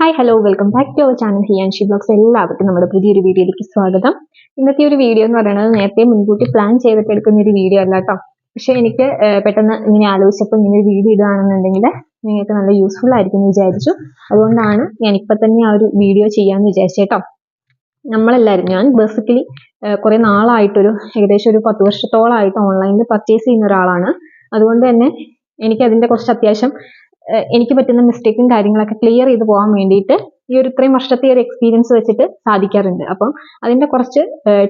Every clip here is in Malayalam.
Hi hello welcome back to our channel Hiyanshi blogs എല്ലാവർക്കും നമ്മുടെ പുതിയൊരു വീഡിയോയിലേക്ക് സ്വാഗതം. ഇന്നത്തെ ഒരു വീഡിയോ എന്ന് പറയുന്നത് നേരത്തെ മുൻകൂട്ടി പ്ലാൻ ചെയ്തിട്ട് എടുക്കുന്ന ഒരു വീഡിയോ അല്ല കേട്ടോ പക്ഷേ എനിക്ക് പെട്ടെന്ന് ഇങ്ങനെ ആലോചിച്ചപ്പോൾ ഇങ്ങനെ ഒരു വീഡിയോ ഇടുകയാണെന്നുണ്ടെങ്കിൽ നിങ്ങൾക്ക് നല്ല യൂസ്ഫുൾ ആയിരിക്കും എന്ന് വിചാരിച്ചു. അതുകൊണ്ടാണ് ഞാൻ ഇപ്പം തന്നെ ആ ഒരു വീഡിയോ ചെയ്യാമെന്ന് വിചാരിച്ചേട്ടോ നമ്മളെല്ലാവരും ഞാൻ ബേസിക്കലി കുറേ നാളായിട്ടൊരു ഏകദേശം ഒരു പത്ത് വർഷത്തോളമായിട്ട് ഓൺലൈനിൽ പർച്ചേസ് ചെയ്യുന്ന ഒരാളാണ്. അതുകൊണ്ട് തന്നെ എനിക്ക് അതിന്റെ കുറച്ച് അത്യാവശ്യം എനിക്ക് പറ്റുന്ന മിസ്റ്റേക്കും കാര്യങ്ങളൊക്കെ ക്ലിയർ ചെയ്ത് പോകാൻ വേണ്ടിയിട്ട് ഈ ഒരു ഇത്രയും വർഷത്തെ ഒരു എക്സ്പീരിയൻസ് വെച്ചിട്ട് സാധിക്കാറുണ്ട്. അപ്പം അതിന്റെ കുറച്ച്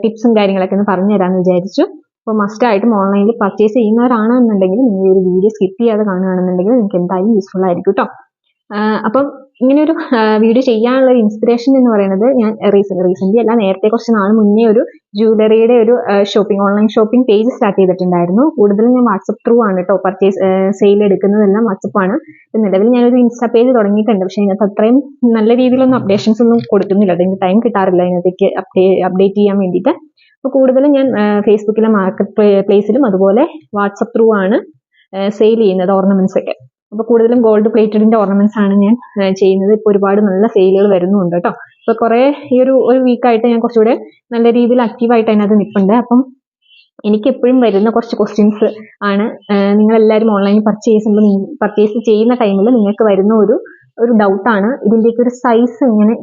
ടിപ്സും കാര്യങ്ങളൊക്കെ ഒന്ന് പറഞ്ഞു തരാമെന്ന് വിചാരിച്ചു. അപ്പോൾ മസ്റ്റ് ആയിട്ടും ഓൺലൈനിൽ പർച്ചേസ് ചെയ്യുന്നവരാണെന്നുണ്ടെങ്കിൽ നിങ്ങൾ ഈ ഒരു വീഡിയോ സ്കിപ്പ് ചെയ്യാതെ കാണുകയാണെന്നുണ്ടെങ്കിൽ നിങ്ങൾക്ക് എന്തായാലും യൂസ്ഫുൾ ആയിരിക്കും കേട്ടോ അപ്പം ഇങ്ങനെ ഒരു വീഡിയോ ചെയ്യാനുള്ള ഇൻസ്പിറേഷൻ എന്ന് പറയുന്നത് ഞാൻ റീസെന്റ് അല്ല നേരത്തെ കുറച്ച് നാൾ മുന്നേ ഒരു ജുവലറിയുടെ ഒരു shopping online shopping page start ചെയ്തിട്ടുണ്ടായിരുന്നു. കൂടുതലും ഞാൻ വാട്സപ്പ് ത്രൂ ആണ് കേട്ടോ പർച്ചേസ് സെയിൽ എടുക്കുന്നതെല്ലാം വാട്സപ്പ് ആണ്. ഇപ്പം നിലവിൽ ഞാനൊരു ഇൻസ്റ്റാ പേജ് തുടങ്ങിയിട്ടുണ്ട്. പക്ഷേ അതിനകത്ത് അത്രയും നല്ല രീതിയിലൊന്നും അപ്ഡേഷൻസ് ഒന്നും കൊടുക്കുന്നില്ല. അതിന് ടൈം കിട്ടാറില്ല അതിനകത്തേക്ക് അപ്ഡേറ്റ് ചെയ്യാൻ വേണ്ടിയിട്ട്. അപ്പോൾ കൂടുതലും ഞാൻ ഫേസ്ബുക്കിലെ മാർക്കറ്റ് പ്ലേസിലും അതുപോലെ വാട്സപ്പ് ത്രൂ ആണ് സെയിൽ ചെയ്യുന്നത് ഓർണമെന്റ്സ് ഒക്കെ. അപ്പോൾ കൂടുതലും ഗോൾഡ് പ്ലേറ്റഡിന്റെ ഓർണമെന്റ്സ് ആണ് ഞാൻ ചെയ്യുന്നത്. ഇപ്പോൾ ഒരുപാട് നല്ല സെയിലുകൾ വരുന്നുണ്ട് കേട്ടോ ഇപ്പൊ കുറേ ഈ ഒരു ഒരു വീക്കായിട്ട് ഞാൻ കുറച്ചുകൂടെ നല്ല രീതിയിൽ ആക്റ്റീവായിട്ട് അതിനകത്ത് നിൽപ്പുണ്ട്. അപ്പം എനിക്ക് എപ്പോഴും വരുന്ന കുറച്ച് ക്വസ്റ്റ്യൻസ് ആണ് നിങ്ങൾ എല്ലാവരും ഓൺലൈനിൽ പർച്ചേസ് പർച്ചേസ് ചെയ്യുന്ന ടൈമിൽ നിങ്ങൾക്ക് വരുന്ന ഒരു ഒരു ഡൗട്ടാണ് ഇതിന്റെയൊക്കെ ഒരു സൈസ് എങ്ങനെ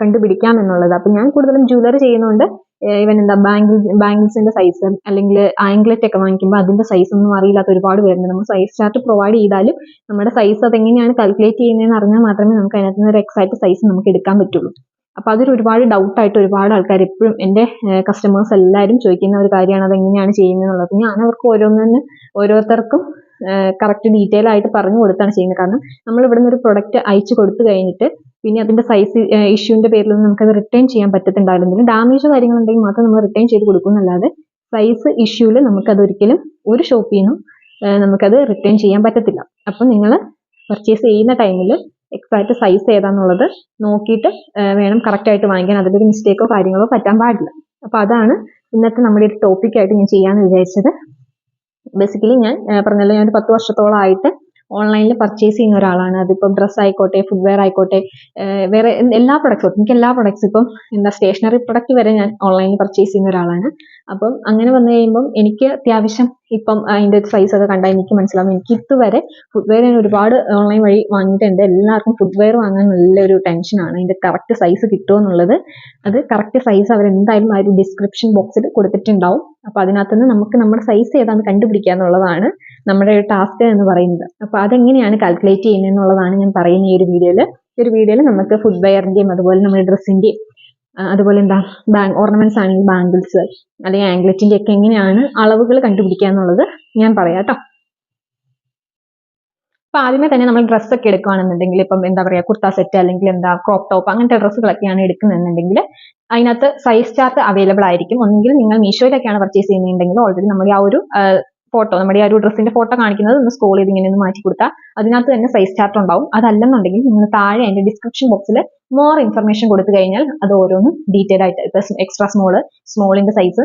കണ്ടുപിടിക്കാം എന്നുള്ളത്. അപ്പം ഞാൻ കൂടുതലും ജ്വല്ലറി ചെയ്യുന്നതുകൊണ്ട് ഇവൻ എന്താ ബാങ്കിൾ ബാങ്കിൾസിന്റെ സൈസ് അല്ലെങ്കിൽ ആംഗ്ലറ്റ് ഒക്കെ വാങ്ങിക്കുമ്പോൾ അതിന്റെ സൈസ് ഒന്നും അറിയില്ലാത്ത ഒരുപാട് പേരുണ്ട്. നമ്മൾ സൈസ് ചാർട്ട് പ്രൊവൈഡ് ചെയ്താലും നമ്മുടെ സൈസ് അതെങ്ങനെയാണ് കാൽക്കുലേറ്റ് ചെയ്യുന്നതെന്ന് അറിഞ്ഞാൽ മാത്രമേ നമുക്ക് അതിനകത്ത് നിന്ന് ഒരു എക്സാക്ട് സൈസ് നമുക്ക് എടുക്കാൻ പറ്റുള്ളൂ. അപ്പോൾ അതൊരു ഒരുപാട് ഡൗട്ട് ആയിട്ട് ഒരുപാട് ആൾക്കാർ എപ്പോഴും എന്റെ കസ്റ്റമേഴ്സ് എല്ലാവരും ചോദിക്കുന്ന ഒരു കാര്യമാണ് അതെങ്ങനെയാണ് ചെയ്യുന്നത് എന്നുള്ളത് ഞാൻ അവർക്ക് ഓരോന്നിന് ഓരോരുത്തർക്കും കറക്റ്റ് ഡീറ്റെയിൽ ആയിട്ട് പറഞ്ഞു കൊടുത്താണ് ചെയ്യുന്നത്. കാരണം നമ്മൾ ഇവിടുന്ന് ഒരു പ്രൊഡക്റ്റ് അയച്ചു കൊടുത്തു കഴിഞ്ഞിട്ട് പിന്നെ അതിന്റെ സൈസ് ഇഷ്യൂവിന്റെ നമുക്ക് അത് റിട്ടേൺ ചെയ്യാൻ പറ്റത്തുണ്ടായിരുന്നില്ല. ഡാമേജ് കാര്യങ്ങളുണ്ടെങ്കിൽ മാത്രം നമ്മൾ റിട്ടേൺ ചെയ്ത് കൊടുക്കുന്നല്ലാതെ സൈസ് ഇഷ്യൂവിൽ നമുക്കത് ഒരിക്കലും ഒരു ഷോപ്പിൽ നിന്നും നമുക്കത് റിട്ടേൺ ചെയ്യാൻ പറ്റത്തില്ല. അപ്പം നിങ്ങൾ പർച്ചേസ് ചെയ്യുന്ന ടൈമിൽ എക്സാക്ട് സൈസ് ഏതാന്നുള്ളത് നോക്കിയിട്ട് വേണം കറക്റ്റായിട്ട് വാങ്ങിക്കാൻ. അതിലൊരു മിസ്റ്റേക്കോ കാര്യങ്ങളോ പറ്റാൻ പാടില്ല. അപ്പോൾ അതാണ് ഇന്നത്തെ നമ്മുടെ ഒരു ടോപ്പിക്കായിട്ട് ഞാൻ ചെയ്യാമെന്ന് വിചാരിച്ചത്. ബേസിക്കലി ഞാൻ പറഞ്ഞല്ലോ ഞാൻ ഒരു പത്ത് വർഷത്തോളമായിട്ട് ഓൺലൈനിൽ പർച്ചേസ് ചെയ്യുന്ന ഒരാളാണ്. അതിപ്പോൾ ഡ്രസ്സ് ആയിക്കോട്ടെ ഫുഡ്വെയർ ആയിക്കോട്ടെ വേറെ എല്ലാ പ്രൊഡക്ട്സും എനിക്ക് എല്ലാ പ്രൊഡക്ട്സും ഇപ്പം എന്താ സ്റ്റേഷനറി പ്രൊഡക്റ്റ് വരെ ഞാൻ ഓൺലൈനിൽ പർച്ചേസ് ചെയ്യുന്ന ഒരാളാണ്. അപ്പം അങ്ങനെ വന്നു കഴിയുമ്പം എനിക്ക് അത്യാവശ്യം ഇപ്പം അതിന്റെ സൈസ് ഒക്കെ കണ്ടാൽ എനിക്ക് മനസ്സിലാവും. എനിക്ക് ഇതുവരെ ഫുഡ്വെയർ ഞാൻ ഒരുപാട് ഓൺലൈൻ വഴി വാങ്ങിയിട്ടുണ്ട്. എല്ലാവർക്കും ഫുഡ്വെയർ വാങ്ങാൻ നല്ലൊരു ടെൻഷനാണ് അതിന്റെ കറക്റ്റ് സൈസ് കിട്ടുമോ എന്നുള്ളത്. അത് കറക്റ്റ് സൈസ് അവരെന്തായാലും ആ ഒരു ഡിസ്ക്രിപ്ഷൻ ബോക്സിൽ കൊടുത്തിട്ടുണ്ടാവും. അപ്പോൾ അതിനകത്തുനിന്ന് നമുക്ക് നമ്മുടെ സൈസ് ഏതാണെന്ന് കണ്ടുപിടിക്കുക എന്നുള്ളതാണ് നമ്മുടെ ഒരു ടാസ്ക് എന്ന് പറയുന്നത്. അപ്പോൾ അതെങ്ങനെയാണ് കാൽക്കുലേറ്റ് ചെയ്യുന്നത് എന്നുള്ളതാണ് ഞാൻ പറയുന്ന ഈ ഒരു വീഡിയോയിൽ ഈ ഒരു വീഡിയോയിൽ നമുക്ക് ഫുഡ് വെയറിന്റെയും അതുപോലെ നമ്മുടെ ഡ്രസ്സിന്റെയും അതുപോലെ എന്താ ബാങ്ക് ഓർണമെന്റ്സ് ആണെങ്കിൽ ബാംഗിൾസ് അല്ലെങ്കിൽ ആംഗ്ലറ്റിന്റെ ഒക്കെ എങ്ങനെയാണ് അളവുകൾ കണ്ടുപിടിക്കുക എന്നുള്ളത് ഞാൻ പറയാം കേട്ടോ. അപ്പൊ ആദ്യമേ തന്നെ നമ്മൾ ഡ്രസ്സൊക്കെ എടുക്കുകയാണെന്നുണ്ടെങ്കിൽ ഇപ്പം എന്താ പറയാ കുർത്ത സെറ്റ് അല്ലെങ്കിൽ എന്താ ക്രോപ്പ് ടോപ്പ് അങ്ങനത്തെ ഡ്രസ്സുകളൊക്കെയാണ് എടുക്കുന്നതെന്നുണ്ടെങ്കിൽ അതിനകത്ത് സൈസ് ചാർട്ട് അവൈലബിൾ ആയിരിക്കും. ഒന്നെങ്കിൽ നിങ്ങൾ മീഷോയിലൊക്കെയാണ് പർച്ചേസ് ചെയ്യുന്നുണ്ടെങ്കിൽ ഓൾറെഡി നമ്മൾ ആ ഒരു ഫോട്ടോ നമ്മുടെ ആ ഒരു ഡ്രസ്സിന്റെ ഫോട്ടോ കാണിക്കുന്നത് ഒന്ന് സ്ക്രോൾ ചെയ്ത് ഇങ്ങനെ ഒന്ന് മാറ്റി കൊടുത്താൽ അതിനകത്ത് തന്നെ സൈസ് ചാർട്ട് ഉണ്ടാവും. അതല്ലെന്നുണ്ടെങ്കിൽ നിങ്ങൾ താഴെ അതിന്റെ ഡിസ്ക്രിപ്ഷൻ ബോക്സിൽ മോർ ഇൻഫർമേഷൻ കൊടുത്തു കഴിഞ്ഞാൽ അത് ഓരോന്നും ഡീറ്റെയിൽ ആയിട്ട് ഇപ്പൊ എക്സ്ട്രാ സ്മോൾ സ്മോളിന്റെ സൈസ്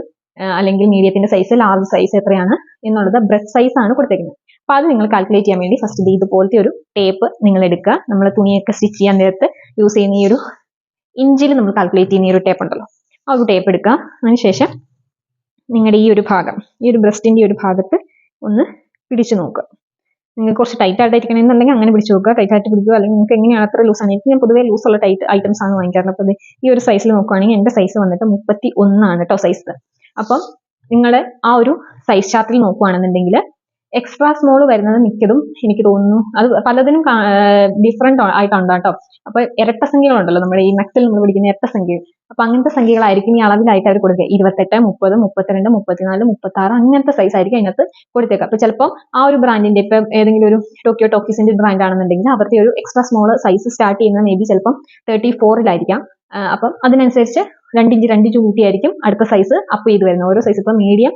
അല്ലെങ്കിൽ മീഡിയത്തിന്റെ സൈസ് ലാർജ് സൈസ് എത്രയാണ് എന്നുള്ളത് ബ്രസ്റ്റ് സൈസ് ആണ് കൊടുത്തേക്കുന്നത്. അപ്പൊ അത് നിങ്ങൾ കാൽക്കുലേറ്റ് ചെയ്യാൻ വേണ്ടി ഫസ്റ്റ് ഇത് ഇതുപോലത്തെ ഒരു ടേപ്പ് നിങ്ങൾ എടുക്കുക. നമ്മൾ തുണിയൊക്കെ സ്റ്റിച്ച് ചെയ്യാൻ നേരത്ത് യൂസ് ചെയ്യുന്ന ഈ ഒരു ഇഞ്ചിൽ നമ്മൾ കാൽക്കുലേറ്റ് ചെയ്യുന്ന ഈ ഒരു ടേപ്പ് ഉണ്ടല്ലോ. ആ ഒരു ടേപ്പ് എടുക്കുക. അതിനുശേഷം നിങ്ങളുടെ ഈ ഒരു ഭാഗം ഈ ഒരു ബ്രസ്റ്റിന്റെ ഒരു ഭാഗത്ത് ഒന്ന് പിടിച്ചു നോക്കുക. നിങ്ങൾക്ക് കുറച്ച് ടൈറ്റ് ആയിട്ട് അങ്ങനെ പിടിച്ചു നോക്കുക. ടൈറ്റ് ആയിട്ട് പിടിക്കുക. അല്ലെങ്കിൽ നിങ്ങൾക്ക് എങ്ങനെയാണ് അത്ര ലൂസ് ആണ്? ഞാൻ പൊതുവേ ലൂസ് ഉള്ള ടൈറ്റ് ഐറ്റംസ് ആണ് വാങ്ങിക്കാറുള്ളത്. അപ്പോൾ ഈ ഒരു സൈസിൽ നോക്കുകയാണെങ്കിൽ എന്റെ സൈസ് വന്നിട്ട് മുപ്പത്തി ഒന്നാണ് കേട്ടോ സൈസ് അപ്പം നിങ്ങൾ ആ ഒരു സൈസ് ചാർട്ടിൽ നോക്കുകയാണെന്നുണ്ടെങ്കിൽ എക്സ്ട്രാ സ്മോൾ വരുന്നത് മിക്കതും എനിക്ക് തോന്നുന്നു. അത് പലതിനും ഡിഫറെന്റ് ആയിട്ടുണ്ട് കേട്ടോ. അപ്പൊ ഇരട്ട സംഖ്യകളുണ്ടല്ലോ നമ്മുടെ ഈ മെക്സിൽ നമ്മൾ പിടിക്കുന്ന ഇരട്ട സംഖ്യ. അപ്പൊ അങ്ങനത്തെ സംഖ്യകളായിരിക്കും ഈ അളവിലായിട്ട് അവർ കൊടുക്കുക. ഇരുപത്തെട്ട് മുപ്പത് മുപ്പത്തിരണ്ട് മുപ്പത്തിനാല് മുപ്പത്തി ആറ് അങ്ങനത്തെ സൈസ് ആയിരിക്കും അതിനകത്ത് കൊടുത്തേക്കുക. അപ്പൊ ചിലപ്പോൾ ആ ഒരു ബ്രാൻഡിന്റെ ഇപ്പൊ ഏതെങ്കിലും ഒരു ടോക്കിയോ ടോക്കീസിന്റെ ബ്രാൻഡ് ആണെന്നുണ്ടെങ്കിൽ അവരുടെ ഒരു എക്സ്ട്രാ സ്മോൾ സൈസ് സ്റ്റാർട്ട് ചെയ്യുന്നത് മേ ബി ചിലപ്പം തേർട്ടി ഫോറിലായിരിക്കാം അപ്പം അതിനനുസരിച്ച് രണ്ട് ഇഞ്ച് രണ്ട് ഇഞ്ച് കൂട്ടിയായിരിക്കും അടുത്ത സൈസ് അപ്പ് ചെയ്ത് വരുന്നത്. ഓരോ സൈസ് ഇപ്പം മീഡിയം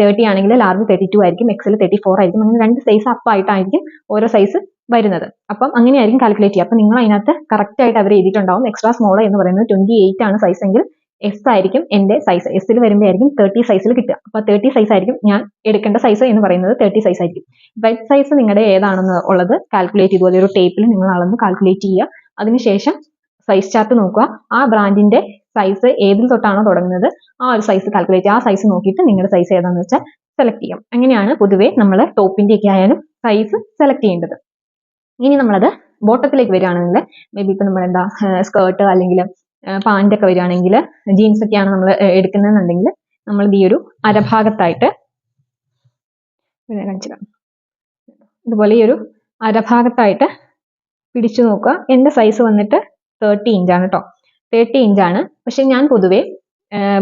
തേർട്ടി ആണെങ്കിൽ ലാർജ് തേർട്ടി ടു ആയിരിക്കും എക്സൽ തേർട്ടി ഫോർ ആയിരിക്കും അങ്ങനെ രണ്ട് സൈസ് അപ്പ് ആയിട്ടായിരിക്കും ഓരോ സൈസ് വരുന്നത്. അപ്പം അങ്ങനെയായിരിക്കും കാൽക്കുലേറ്റ് ചെയ്യുക. അപ്പം നിങ്ങൾ അതിനകത്ത് കറക്റ്റ് ആയിട്ട് അവർ എഴുതിയിട്ടുണ്ടാവും. എക്സ്ട്രാ സ്മോൾ എന്ന് പറയുന്നത് ട്വന്റി എയ്റ്റ് ആണ് സൈസ് എങ്കിൽ എസ് ആയിരിക്കും എന്റെ സൈസ് എസ്സിൽ വരുമ്പോൾ ആയിരിക്കും തേർട്ടി സൈസിൽ കിട്ടുക. അപ്പോൾ തേർട്ടി സൈസ് ആയിരിക്കും ഞാൻ എടുക്കേണ്ട സൈസ് എന്ന് പറയുന്നത് തേർട്ടി സൈസ് ആയിരിക്കും. ബെഡ് സൈസ് നിങ്ങളുടെ ഏതാണെന്ന് ഉള്ളത് കാൽക്കുലേറ്റ് ഇതുപോലെ ഒരു ടേപ്പിൽ നിങ്ങൾ അളന്ന് കാൽക്കുലേറ്റ് ചെയ്യുക. അതിനുശേഷം സൈസ് ചാർട്ട് നോക്കുക. ആ ബ്രാൻഡിന്റെ സൈസ് ഏതിൽ തൊട്ടാണോ തുടങ്ങുന്നത് ആ ഒരു സൈസ് കാൽക്കുലേറ്റ് ആ സൈസ് നോക്കിയിട്ട് നിങ്ങളുടെ സൈസ് ഏതാണെന്ന് വെച്ചാൽ സെലക്ട് ചെയ്യാം. അങ്ങനെയാണ് പൊതുവേ നമ്മൾ ടോപ്പിന്റെ ഒക്കെ ആയാലും സൈസ് സെലക്ട് ചെയ്യേണ്ടത്. ഇനി നമ്മളത് ബോട്ടത്തിലേക്ക് വരികയാണെങ്കിൽ മേ ബി ഇപ്പം നമ്മളെന്താ സ്കേർട്ട് അല്ലെങ്കിൽ പാന്റ് ഒക്കെ വരികയാണെങ്കിൽ ജീൻസ് ഒക്കെയാണ് നമ്മൾ എടുക്കുന്നതെന്നുണ്ടെങ്കിൽ നമ്മൾ ഈ ഒരു അരഭാഗത്തായിട്ട് ഇതുപോലെ ഈ ഒരു അരഭാഗത്തായിട്ട് പിടിച്ചു നോക്കുക. എന്റെ സൈസ് വന്നിട്ട് തേർട്ടി ഇഞ്ചാണ് കേട്ടോ തേർട്ടി ഇഞ്ച് ആണ്. പക്ഷെ ഞാൻ പൊതുവെ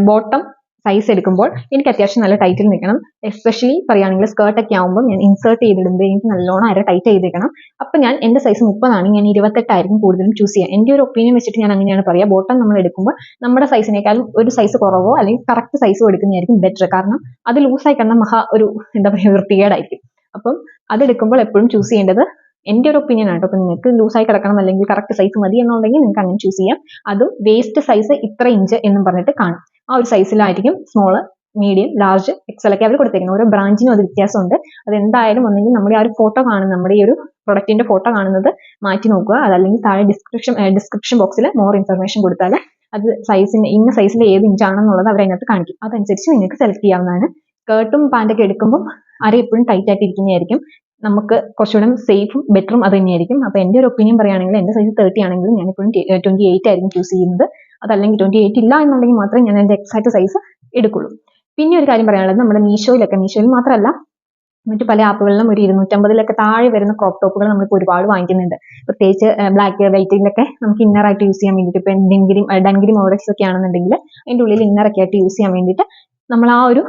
ബോട്ടം സൈസ് എടുക്കുമ്പോൾ എനിക്ക് അത്യാവശ്യം നല്ല ടൈറ്റിൽ നിൽക്കണം. എസ്പെഷ്യലി പറയുകയാണെങ്കിൽ സ്കേർട്ടൊക്കെ ആകുമ്പോൾ ഞാൻ ഇൻസേർട്ട് ചെയ്തിടുമ്പോൾ എനിക്ക് നല്ലോണം അര ടൈറ്റ് ചെയ്തേക്കണം. അപ്പം ഞാൻ എന്റെ സൈസ് മുപ്പതാണ്. ഞാൻ ഇരുപത്തെട്ടായിരിക്കും കൂടുതലും ചൂസ് ചെയ്യുക. എന്റെ ഒരു ഒപ്പീനിയൻ വെച്ചിട്ട് ഞാൻ അങ്ങനെയാണ് പറയുക ബോട്ടം നമ്മൾ എടുക്കുമ്പോൾ നമ്മുടെ സൈസിനേക്കാളും ഒരു സൈസ് കുറവോ അല്ലെങ്കിൽ കറക്റ്റ് സൈസ് എടുക്കുന്നതായിരിക്കും ബെറ്റർ കാരണം അത് ലൂസായി കിടന്ന മഹാ ഒരു എന്താ പറയുക വൃത്തികേടായിരിക്കും. അപ്പം അതെടുക്കുമ്പോൾ എപ്പോഴും ചൂസ് ചെയ്യേണ്ടത് എന്റെ ഒരു ഒപ്പീനിയൻ ആണ് കേട്ടോ അപ്പം നിങ്ങൾക്ക് ലൂസായി കിടക്കണം അല്ലെങ്കിൽ കറക്റ്റ് സൈസ് മതി എന്നുണ്ടെങ്കിൽ നിങ്ങൾക്ക് അങ്ങനെ ചൂസ് ചെയ്യാം. അതും വേസ്റ്റ് സൈസ് ഇത്ര ഇഞ്ച് എന്നും പറഞ്ഞിട്ട് കാണും. ആ ഒരു സൈസിലായിരിക്കും സ്മോൾ മീഡിയം ലാർജ് എക്സൽ ഒക്കെ അവർ കൊടുത്തേക്കുന്നത്. ഓരോ ബ്രാഞ്ചിനും അത് വ്യത്യാസമുണ്ട്. അത് എന്തായാലും ഒന്നെങ്കിൽ നമ്മുടെ ആ ഒരു ഫോട്ടോ കാണുന്ന നമ്മുടെ ഈ ഒരു പ്രൊഡക്റ്റിന്റെ ഫോട്ടോ കാണുന്നത് മാറ്റി നോക്കുക. അതല്ലെങ്കിൽ താഴെ ഡിസ്ക്രിപ്ഷൻ ഡിസ്ക്രിപ്ഷൻ ബോക്സിൽ മോർ ഇൻഫർമേഷൻ കൊടുത്താൽ അത് സൈസിന് ഇന്ന സൈസിൽ ഏത് ഇഞ്ചാണെന്നുള്ളത് അവർ അതിനകത്ത് കാണിക്കും. അതനുസരിച്ച് നിങ്ങൾക്ക് സെലക്ട് ചെയ്യാവുന്നതാണ്. സ്കേർട്ടും പാന്റൊക്കെ എടുക്കുമ്പോൾ അര എപ്പോഴും ടൈറ്റ് ആയിട്ട് ഇരിക്കുന്നതായിരിക്കും. നമുക്ക് കുറച്ചുകൂടെ സേഫും ബെറ്ററും അത് തന്നെയായിരിക്കും അപ്പോൾ എന്റെ ഒരു ഒപ്പീനിയൻ പറയുകയാണെങ്കിൽ എന്റെ സൈസ് തേർട്ടി ആണെങ്കിലും ഞാൻ ഇപ്പോഴും ട്വന്റി എയ്റ്റ് ആയിരിക്കും ചൂസ് ചെയ്യുന്നത്. അതല്ലെങ്കിൽ ട്വന്റി എയ്റ്റ് ഇല്ല എന്നുണ്ടെങ്കിൽ മാത്രമേ ഞാൻ എന്റെ എക്സാക്ട് സൈസ് എടുക്കുള്ളൂ. പിന്നെ ഒരു കാര്യം പറയാനുള്ളത് നമ്മുടെ മീഷോയിലൊക്കെ മീഷോയിൽ മാത്രമല്ല മറ്റു പല ആപ്പുകളിലും ഒരു ഇരുന്നൂറ്റമ്പതിലൊക്കെ താഴെ വരുന്ന ക്രോപ്പ് ടോപ്പുകൾ നമുക്ക് ഒരുപാട് വാങ്ങിക്കുന്നുണ്ട്. പ്രത്യേകിച്ച് ബ്ലാക്ക് വൈറ്റിലൊക്കെ നമുക്ക് ഇന്നർ ആയിട്ട് യൂസ് ചെയ്യാൻ വേണ്ടിയിട്ട് ഇപ്പം ഡെങ്കിരി ഡൻഗിരി മോഡൽസ് ഒക്കെ ആണെന്നുണ്ടെങ്കിൽ അതിന്റെ ഉള്ളിൽ ഇന്നറൊക്കെ ആയിട്ട് യൂസ് ചെയ്യാൻ വേണ്ടിയിട്ട് നമ്മൾ ആ ഒരു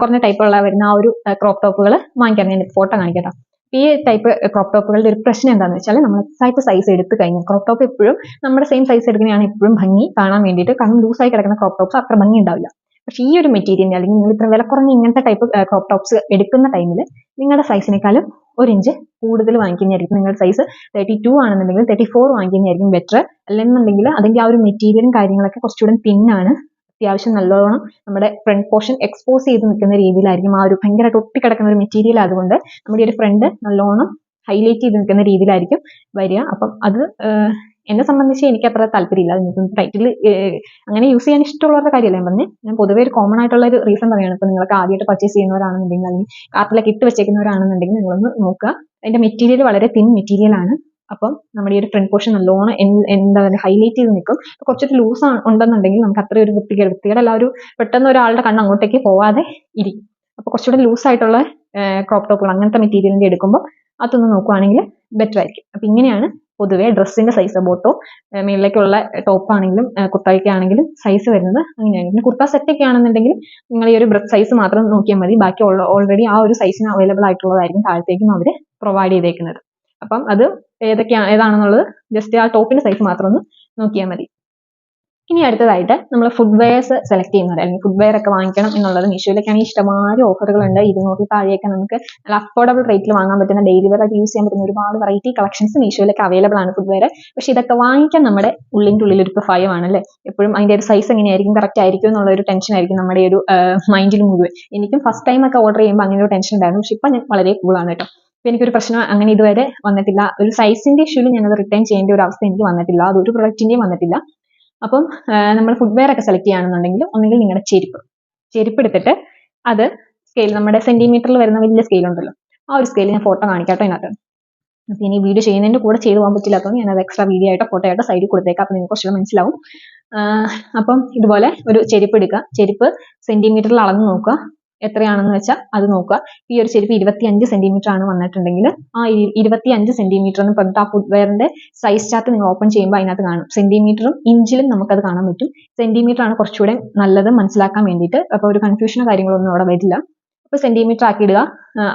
കുറഞ്ഞ ടൈപ്പുള്ള വരുന്ന ആ ഒരു ക്രോപ്പ് ടോപ്പുകൾ വാങ്ങിക്കാൻ ഞാൻ ഫോട്ടോ കാണിക്കട്ടോ ഈ ടൈപ്പ് ക്രോപ്പ് ടോപ്പുകളുടെ ഒരു പ്രശ്നം എന്താണെന്ന് വെച്ചാൽ നമ്മൾ എക്സാക്ട് സൈസ് എടുത്തു കഴിഞ്ഞാൽ ക്രോപ്പ് ടോപ്പ് എപ്പോഴും നമ്മുടെ സെയിം സൈസ് എടുക്കുന്നതാണ് എപ്പോഴും ഭംഗി കാണാൻ വേണ്ടിയിട്ട് കാരണം ലൂസായി കിടക്കുന്ന ക്രോപ്പ് ടോപ്സ് അത്ര ഭംഗി ഉണ്ടാവില്ല. പക്ഷേ ഈ ഒരു മെറ്റീരിയൽ അല്ലെങ്കിൽ നിങ്ങൾ ഇത്ര വില കുറഞ്ഞ ഇങ്ങനത്തെ ടൈപ്പ് ക്രോപ്പ് ടോപ്സ് എടുക്കുന്ന ടൈമിൽ നിങ്ങളുടെ സൈസിനേക്കാളും ഒരു ഇഞ്ച് കൂടുതൽ വാങ്ങിക്കുന്നതായിരിക്കും. നിങ്ങളുടെ സൈസ് തേർട്ടി ടു ആണെന്നുണ്ടെങ്കിൽ തേർട്ടി ഫോർ വാങ്ങിക്കുന്നതായിരിക്കും ബെറ്റർ അല്ലെന്നുണ്ടെങ്കിൽ അതിന്റെ ആ ഒരു മെറ്റീരിയലും കാര്യങ്ങളൊക്കെ കുറച്ചുകൂടെ തിന്നാണ് അത്യാവശ്യം നല്ലോണം നമ്മുടെ ഫ്രണ്ട് പോർഷൻ എക്സ്പോസ് ചെയ്ത് നിൽക്കുന്ന രീതിയിലായിരിക്കും. ആ ഒരു ഭയങ്കരമായിട്ട് ഒട്ടിക്കിടക്കുന്ന ഒരു മെറ്റീരിയൽ ആയതുകൊണ്ട് നമ്മുടെ ഒരു ഫ്രണ്ട് നല്ലോണം ഹൈലൈറ്റ് ചെയ്ത് നിൽക്കുന്ന രീതിയിലായിരിക്കും വരിക. അപ്പം അത് എന്നെ സംബന്ധിച്ച് എനിക്ക് അത്ര താല്പര്യമില്ല. നിങ്ങൾക്ക് ടൈറ്റിൽ അങ്ങനെ യൂസ് ചെയ്യാൻ ഇഷ്ടമുള്ളവരുടെ കാര്യമല്ല? ഞാൻ പറഞ്ഞത് ഞാൻ പൊതുവേ ഒരു കോമൺ ആയിട്ടുള്ള ഒരു റീസൺ പറയുകയാണ് ഇപ്പം നിങ്ങൾക്ക് ആദ്യമായിട്ട് പർച്ചേസ് ചെയ്യുന്നവരാണെന്നുണ്ടെങ്കിൽ അല്ലെങ്കിൽ കാർട്ടിലൊക്കെ ഇട്ട് വെച്ചേക്കുന്നവരാണെന്നുണ്ടെങ്കിൽ നിങ്ങളൊന്ന് നോക്കുക. അതിന്റെ മെറ്റീരിയൽ വളരെ തിൻ മെറ്റീരിയൽ ആണ്. അപ്പം നമ്മുടെ ഈ ഒരു ഫ്രണ്ട് പോർഷൻ നല്ലോണം എന്താ പറയുക ഹൈലൈറ്റ് ചെയ്ത് നിൽക്കും. കുറച്ചൊരു ലൂസ് ഉണ്ടെന്നുണ്ടെങ്കിൽ നമുക്ക് അത്ര ഒരു വൃത്തികേട് അല്ല ഒരു പെട്ടെന്ന് ഒരാളുടെ കണ്ണ് അങ്ങോട്ടേക്ക് പോവാതെ ഇരിക്കും. അപ്പൊ കുറച്ചുകൂടെ ലൂസ് ആയിട്ടുള്ള ക്രോപ്പ് ടോപ്പുകൾ അങ്ങനത്തെ മെറ്റീരിയലിന്റെ എടുക്കുമ്പോൾ അതൊന്ന് നോക്കുവാണെങ്കിൽ ബെറ്റർ ആയിരിക്കും. അപ്പൊ ഇങ്ങനെയാണ് പൊതുവെ ഡ്രസ്സിന്റെ സൈസ് ബോട്ടോ മേളിലേക്കുള്ള ടോപ്പ് ആണെങ്കിലും കുർത്തയ്ക്ക് ആണെങ്കിലും സൈസ് വരുന്നത് അങ്ങനെയാണ്. പിന്നെ കുർത്ത സെറ്റ് ഒക്കെ ആണെന്നുണ്ടെങ്കിൽ നിങ്ങൾ ഈ ഒരു സൈസ് മാത്രം നോക്കിയാൽ മതി. ബാക്കി ഓൾറെഡി ആ ഒരു സൈസിന് അവൈലബിൾ ആയിട്ടുള്ളതായിരിക്കും താഴത്തേക്കും അവർ പ്രൊവൈഡ് ചെയ്തേക്കുന്നത്. അപ്പം അത് ഏതൊക്കെയാ ഏതാണെന്നുള്ളത് ജസ്റ്റ് ആ ടോപ്പിന്റെ സൈസ് മാത്രം ഒന്ന് നോക്കിയാൽ മതി. ഇനി അടുത്തതായിട്ട് നമ്മൾ ഫുഡ് വെയർസ് സെലക്ട് ചെയ്യുന്നവർ അല്ലെങ്കിൽ ഫുഡ് വെയർ ഒക്കെ വാങ്ങിക്കണം എന്നുള്ളത് മീഷോയിലൊക്കെയാണ് ഇഷ്ടംമാതിരി ഓഫറുകളുണ്ട് ഇരുന്നൂറ് താഴെയൊക്കെ നമുക്ക് നല്ല അഫോർഡബിൾ റേറ്റിൽ വാങ്ങാൻ പറ്റുന്ന ഡെയിലി വെയർ യൂസ് ചെയ്യാൻ പറ്റുന്ന ഒരുപാട് വെറൈറ്റി കളക്ഷൻസ് മീഷോയിലൊക്കെ അവൈലബിൾ ആണ് ഫുഡ് വെയർ പക്ഷേ ഇതൊക്കെ വാങ്ങിക്കാൻ നമ്മുടെ ഉള്ളിന്റെ ഉള്ളിൽ ഒരു ഭയമാണ് അല്ലേ എപ്പോഴും അതിന്റെ ഒരു സൈസ് എങ്ങനെയായിരിക്കും കറക്റ്റ് ആയിരിക്കും എന്നുള്ള ഒരു ടെൻഷൻ ആയിരിക്കും നമ്മുടെ ഒരു മൈൻഡിൽ മുഴുവൻ. എനിക്കും ഫസ്റ്റ് ടൈം ഒക്കെ ഓർഡർ ചെയ്യുമ്പോൾ അങ്ങനെ ഒരു ടെൻഷൻ ഉണ്ടായിരുന്നു. പക്ഷെ ഇപ്പം ഞാൻ വളരെ കൂളാണ് കേട്ടോ. എനിക്കൊരു പ്രശ്നം അങ്ങനെ ഇതുവരെ വന്നിട്ടില്ല. ഒരു സൈസിന്റെ ഇഷ്യൂൽ ഞാനത് റിട്ടേൺ ചെയ്യേണ്ട ഒരു അവസ്ഥ എനിക്ക് വന്നിട്ടില്ല. അത് ഒരു പ്രൊഡക്റ്റിന്റെയും വന്നിട്ടില്ല. അപ്പം നമ്മൾ ഫുഡ്വെയർ ഒക്കെ സെലക്ട് ചെയ്യുകയാണെന്നുണ്ടെങ്കിൽ ഒന്നെങ്കിൽ നിങ്ങളുടെ ചെരുപ്പ്. ചെരുപ്പ് എടുത്തിട്ട് അത് സ്കെയിൽ നമ്മുടെ സെന്റിമീറ്ററിൽ വരുന്ന വലിയ സ്കെയിൽ ഉണ്ടല്ലോ. ആ ഒരു സ്കെയിൽ ഞാൻ ഫോട്ടോ കാണിക്കാട്ടോ ഇതിനകത്ത്. അപ്പം ഇനി വീഡിയോ ചെയ്യുന്നതിന്റെ കൂടെ ചെയ്തു പോകാൻ പറ്റില്ലാത്തതുകൊണ്ട് അത് എക്സ്ട്രാ വീഡിയോ ആയിട്ടോ ഫോട്ടോ ആയിട്ടോ സൈഡിൽ കൊടുത്തേക്കാം. അപ്പം നിങ്ങൾക്ക് കുറച്ചുകൂടെ മനസ്സിലാവും. അപ്പം ഇതുപോലെ ഒരു ചെരുപ്പ് എടുക്കുക. ചെരുപ്പ് സെന്റിമീറ്ററിൽ അളന്ന് നോക്കുക. എത്രയാണെന്ന് വെച്ചാൽ അത് നോക്കുക. ഈ ഒരു ചെരുപ്പ് ഇരുപത്തി അഞ്ച് സെന്റിമീറ്റർ ആണ് വന്നിട്ടുണ്ടെങ്കിൽ ആ ഇരുപത്തി അഞ്ച് സെന്റിമീറ്റർ എന്ന് പറഞ്ഞിട്ട് ആ ഫുട്വെയറിന്റെ സൈസ് ചാർട്ട് നിങ്ങൾ ഓപ്പൺ ചെയ്യുമ്പോൾ അതിനകത്ത് കാണും. സെന്റിമീറ്ററും ഇഞ്ചിലും നമുക്കത് കാണാൻ പറ്റും. സെന്റിമീറ്റർ ആണ് കുറച്ചുകൂടെ നല്ലത് മനസ്സിലാക്കാൻ വേണ്ടിയിട്ട്. അപ്പോൾ ഒരു കൺഫ്യൂഷനോ കാര്യങ്ങളോ ഒന്നും അവിടെ വരില്ല. അപ്പോൾ സെന്റിമീറ്റർ ആക്കി ഇടുക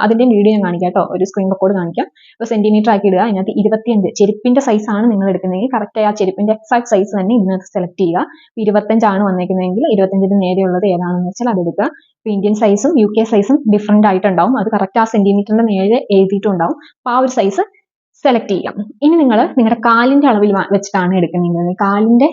അതിന്റെ വീഡിയോ ഞാൻ കാണിക്കാം കേട്ടോ. ഒരു സ്ക്രീൻ റെക്കോർഡ് കാണിക്കാം. അപ്പോൾ സെന്റിമീറ്റർ ആക്കി ഇടുക അതിനകത്ത് ഇരുപത്തിയഞ്ച് ചെരുപ്പിന്റെ സൈസ് ആണ് നിങ്ങൾ എടുക്കുന്നതെങ്കിൽ കറക്റ്റ് ആ ചെരുപ്പിന്റെ എക്സാക്ട് സൈസ് തന്നെ ഇതിനകത്ത് സെലക്ട് ചെയ്യുക. ഇരുപത്തഞ്ചാണ് വന്നേക്കുന്നതെങ്കിൽ ഇരുപത്തഞ്ചിന് നേരെയുള്ളത് ഏതാണെന്ന് വെച്ചാൽ അത് എടുക്കുക. ഇപ്പൊ ഇന്ത്യൻ സൈസും യു കെ സൈസും ഡിഫറെന്റ് ആയിട്ടുണ്ടാവും. അത് കറക്റ്റ് ആ സെന്റിമീറ്ററിന്റെ നേരെ എഴുതിയിട്ടുണ്ടാവും. അപ്പൊ ആ ഒരു സൈസ് സെലക്ട് ചെയ്യാം. ഇനി നിങ്ങൾ നിങ്ങളുടെ കാലിന്റെ അളവിൽ വെച്ചിട്ടാണ് എടുക്കുന്നതെങ്കിൽ കാലിന്റെ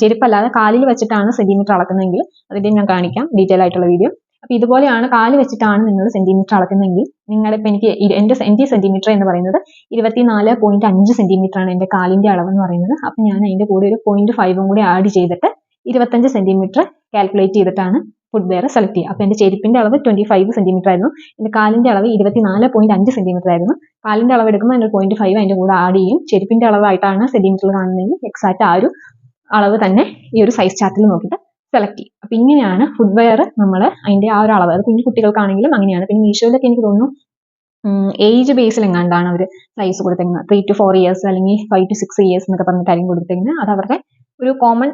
ചെരുപ്പല്ലാതെ കാലിൽ വെച്ചിട്ടാണ് സെന്റിമീറ്റർ അളക്കുന്നതെങ്കിൽ അതിന്റെ ഞാൻ കാണിക്കാം. ഡീറ്റെയിൽ ആയിട്ടുള്ള വീഡിയോ അപ്പൊ ഇതുപോലെയാണ് കാൽ വെച്ചിട്ടാണ് നിങ്ങൾ സെന്റിമീറ്റർ അളക്കുന്നതെങ്കിൽ നിങ്ങളുടെ ഇപ്പൊ എനിക്ക് എന്റെ എന്റെ സെന്റിമീറ്റർ എന്ന് പറയുന്നത് ഇരുപത്തിനാല് പോയിന്റ് അഞ്ച് സെന്റിമീറ്റർ ആണ് എന്റെ കാലിന്റെ അളവ് എന്ന് പറയുന്നത്. അപ്പൊ ഞാൻ അതിന്റെ കൂടെ ഒരു പോയിന്റ് ഫൈവും കൂടി ആഡ് ചെയ്തിട്ട് ഇരുപത്തഞ്ച് സെന്റിമീറ്റർ കാൽക്കുലേറ്റ് ചെയ്തിട്ടാണ് ഫുഡ് വെയർ സെലക്ട് ചെയ്യുക. അപ്പൊ എന്റെ ചെരുപ്പിന്റെ അളവ് ട്വന്റി ഫൈവ് സെന്റിമീറ്റർ ആയിരുന്നു. എന്റെ കാലിന്റെ അളവ് ഇരുപത്തിനാല് പോയിന്റ് അഞ്ച് സെന്റിമീറ്റർ ആയിരുന്നു. കാലിന്റെ അളവ് എടുക്കുമ്പോൾ അതിന്റെ പോയിന്റ് ഫൈവ് അതിന്റെ കൂടെ ആഡ് ചെയ്യും. ചെരുപ്പിന്റെ അളവായിട്ടാണ് സെന്റിമീറ്ററിൽ കാണുന്നതെങ്കിൽ എക്സാക്ട് ആ ഒരു അളവ് തന്നെ ഈ ഒരു സൈസ് ചാർട്ടിൽ നോക്കിയിട്ട് സെലക്ട് ചെയ്യും. അപ്പൊ ഇങ്ങനെയാണ് ഫുഡ് വെയർ നമ്മൾ അതിന്റെ ആ ഒരു അളവ്. അത് കുഞ്ഞു കുട്ടികൾക്കാണെങ്കിലും അങ്ങനെയാണ്. പിന്നെ മീഷോയിലൊക്കെ എനിക്ക് തോന്നുന്നു ഏജ് ബേസിൽ എങ്ങാണ്ടാണ് അവർ സൈസ് കൊടുത്തേക്കുന്നത്. ത്രീ ടു ഫോർ ഇയേഴ്സ് അല്ലെങ്കിൽ ഫൈവ് ടു സിക്സ് ഇയേഴ്സ് എന്നൊക്കെ പറഞ്ഞിട്ടായിരിക്കും കൊടുത്തേക്കുന്നത് അത് അവരുടെ ഒരു കോമൺ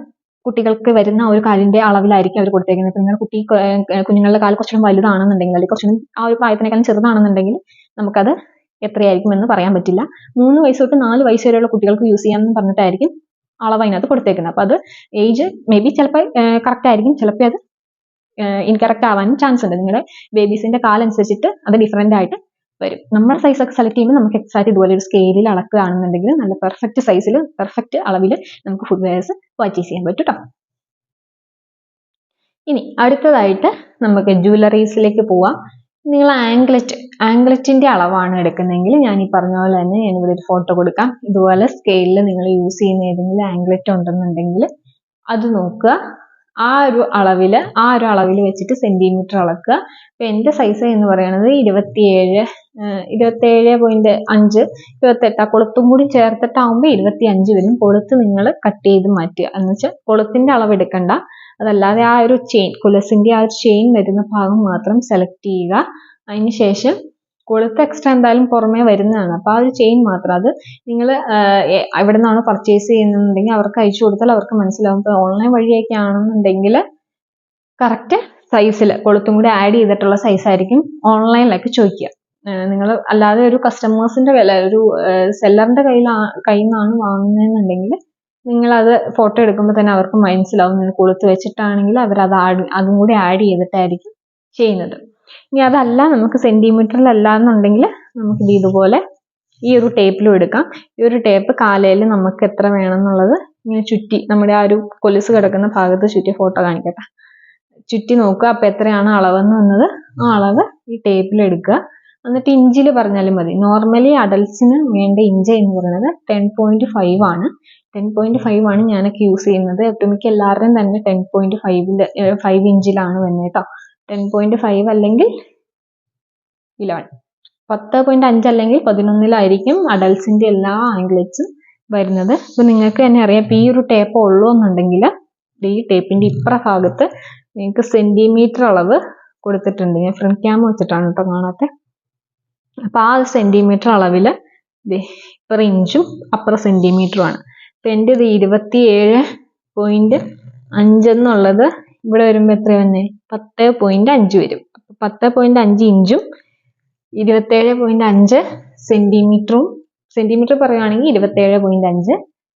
കുട്ടികൾക്ക് വരുന്ന ഒരു കാലിന്റെ അളവിലായിരിക്കും അവർ കൊടുത്തേക്കുന്നത്. നിങ്ങൾ കുട്ടി കുഞ്ഞുങ്ങളുടെ കാൽ കുറച്ചും വലുതാണെന്നുണ്ടെങ്കിൽ അല്ലെങ്കിൽ കുറച്ചും ആ ഒരു പ്രായത്തിനേക്കാളും ചെറുതാണെന്നുണ്ടെങ്കിൽ നമുക്കത് എത്രയായിരിക്കും എന്ന് പറയാൻ പറ്റില്ല. മൂന്ന് വയസ്സ് തൊട്ട് നാല് വയസ്സ് വരെയുള്ള കുട്ടികൾക്ക് യൂസ് ചെയ്യാമെന്ന് പറഞ്ഞിട്ടായിരിക്കും അളവ് അതിനകത്ത് കൊടുത്തേക്കുന്നത്. അപ്പൊ അത് ഏജ് മേ ബി ചിലപ്പോൾ കറക്റ്റ് ആയിരിക്കും. ചിലപ്പോൾ അത് ഇൻകറക്റ്റ് ആവാനും ചാൻസ് ഉണ്ട്. നിങ്ങളുടെ ബേബീസിന്റെ കാലനുസരിച്ചിട്ട് അത് ഡിഫറെന്റ് ആയിട്ട് വരും. നമ്മുടെ സൈസ് ഒക്കെ സെലക്ട് ചെയ്യുമ്പോൾ നമുക്ക് എക്സാക്ട് ഇതുപോലെ ഒരു സ്കെയിലിൽ അളക്കുകയാണെന്നുണ്ടെങ്കിൽ നല്ല പെർഫെക്റ്റ് സൈസിൽ പെർഫെക്റ്റ് അളവിൽ നമുക്ക് ഫുഡ് വെയർസ് പർച്ചേസ് ചെയ്യാൻ പറ്റും കേട്ടോ ഇനി അടുത്തതായിട്ട് നമുക്ക് ജ്വല്ലറീസിലേക്ക് പോവാം. നിങ്ങൾ ആംഗ്ലറ്റ് ആംഗ്ലറ്റിന്റെ അളവാണ് എടുക്കുന്നതെങ്കിൽ ഞാൻ ഈ പറഞ്ഞ പോലെ തന്നെ ഞാൻ ഇവിടെ ഒരു ഫോട്ടോ കൊടുക്കാം. ഇതുപോലെ സ്കെയിലിൽ നിങ്ങൾ യൂസ് ചെയ്യുന്ന ഏതെങ്കിലും ആംഗ്ലറ്റ് ഉണ്ടെന്നുണ്ടെങ്കിൽ അത് നോക്കുക. ആ ഒരു അളവിൽ ആ ഒരു അളവിൽ വെച്ചിട്ട് സെന്റിമീറ്റർ അളക്കുക. ഇപ്പൊ എന്റെ സൈസ് എന്ന് പറയുന്നത് ഇരുപത്തിയേഴ് ഇരുപത്തിയേഴ് പോയിന്റ് അഞ്ച് ഇരുപത്തെട്ട് കൊളുത്തും കൂടി ചേർത്തിട്ടാവുമ്പോൾ ഇരുപത്തി അഞ്ച് വരും. കൊളുത്ത് നിങ്ങൾ കട്ട് ചെയ്ത് മാറ്റുക. എന്ന് വെച്ചാൽ കൊളുത്തിന്റെ അളവ് എടുക്കണ്ട. അതല്ലാതെ ആ ഒരു ചെയിൻ കൊലസിന്റെ ആ ഒരു ചെയിൻ വരുന്ന ഭാഗം മാത്രം സെലക്ട് ചെയ്യുക. അതിന് ശേഷം കൊളുത്ത് എക്സ്ട്രാ എന്തായാലും പുറമേ വരുന്നതാണ്. അപ്പൊ ആ ഒരു ചെയിൻ മാത്രം. അത് നിങ്ങൾ എവിടെ നിന്നാണ് പർച്ചേസ് ചെയ്യുന്നുണ്ടെങ്കിൽ അവർക്ക് അയച്ചു കൊടുത്താൽ അവർക്ക് മനസ്സിലാവും. ഇപ്പൊ ഓൺലൈൻ വഴിയൊക്കെ ആണെന്നുണ്ടെങ്കിൽ കറക്റ്റ് സൈസിൽ കൊളുത്തും കൂടി ആഡ് ചെയ്തിട്ടുള്ള സൈസ് ആയിരിക്കും ഓൺലൈനിലൊക്കെ ചോദിക്കുക. നിങ്ങൾ അല്ലാതെ ഒരു കസ്റ്റമേഴ്സിന്റെ വില ഒരു സെല്ലറിന്റെ കയ്യിൽ കയ്യിൽ നിന്നാണ് വാങ്ങുന്നതെന്നുണ്ടെങ്കിൽ നിങ്ങൾ അത് ഫോട്ടോ എടുക്കുമ്പോൾ തന്നെ അവർക്ക് മനസ്സിലാവും. കൊളുത്ത് വെച്ചിട്ടാണെങ്കിൽ അവർ അത് ആഡ് അതും കൂടി ആഡ് ചെയ്തിട്ടായിരിക്കും ചെയ്യുന്നത്. ഇനി അതല്ല നമുക്ക് സെന്റിമീറ്ററിലല്ല എന്നുണ്ടെങ്കിൽ നമുക്ക് ഇത് ഇതുപോലെ ഈ ഒരു ടേപ്പിലും എടുക്കാം. ഈ ഒരു ടേപ്പ് കാലയിൽ നമുക്ക് എത്ര വേണം എന്നുള്ളത് ഇങ്ങനെ ചുറ്റി നമ്മുടെ ആ ഒരു കൊലുസ് കിടക്കുന്ന ഭാഗത്ത് ചുറ്റി ഫോട്ടോ കാണിക്കട്ടെ. ചുറ്റി നോക്കുക അപ്പൊ എത്രയാണ് അളവെന്ന് വന്നത്. ആ അളവ് ഈ ടേപ്പിൽ എടുക്കുക. എന്നിട്ട് ഇഞ്ചിൽ പറഞ്ഞാലും മതി. നോർമലി അഡൽസിന് വേണ്ട ഇഞ്ച് എന്ന് പറയുന്നത് ടെൻ പോയിന്റ് ഫൈവ് ആണ്. ടെൻ പോയിന്റ് ഫൈവ് ആണ് ഞാനൊക്കെ യൂസ് ചെയ്യുന്നത്. ഒട്ടുമിക്ക എല്ലാവരുടെയും തന്നെ ടെൻ പോയിന്റ് ഫൈവിൽ ഫൈവ് ഇഞ്ചിലാണ് വന്നത് കേട്ടോ. ടെൻ പോയിന്റ് ഫൈവ് അല്ലെങ്കിൽ ഇലവൻ പത്ത് പോയിന്റ് അഞ്ച് അല്ലെങ്കിൽ പതിനൊന്നിലായിരിക്കും അഡൽസിന്റെ എല്ലാ ആംഗ്ലറ്റ്സും വരുന്നത്. ഇപ്പൊ നിങ്ങൾക്ക് തന്നെ അറിയാം ഈ ഒരു ടേപ്പ് ഉള്ളൂ എന്നുണ്ടെങ്കിൽ ഈ ടേപ്പിന്റെ ഇപ്പുറ ഭാഗത്ത് നിങ്ങൾക്ക് സെന്റിമീറ്റർ അളവ് കൊടുത്തിട്ടുണ്ട്. ഞാൻ ഫ്രണ്ട് ക്യാമ വെച്ചിട്ടാണ് കേട്ടോ കാണാത്ത. അപ്പൊ ആ സെന്റിമീറ്റർ അളവിൽ ഇപ്പറ ഇഞ്ചും അപ്പുറ സെന്റിമീറ്ററും ആണ്. അപ്പൊ എന്റെ ഇത് ഇരുപത്തിയേഴ് പോയിന്റ് അഞ്ചെന്നുള്ളത് ഇവിടെ വരുമ്പോ എത്ര വന്നേ? പത്ത് പോയിന്റ് അഞ്ച് വരും. പത്ത് പോയിന്റ് അഞ്ച് ഇഞ്ചും ഇരുപത്തേഴ് പോയിന്റ് അഞ്ച് സെന്റിമീറ്ററും സെന്റിമീറ്റർ പറയുവാണെങ്കിൽ ഇരുപത്തേഴ് പോയിന്റ് അഞ്ച്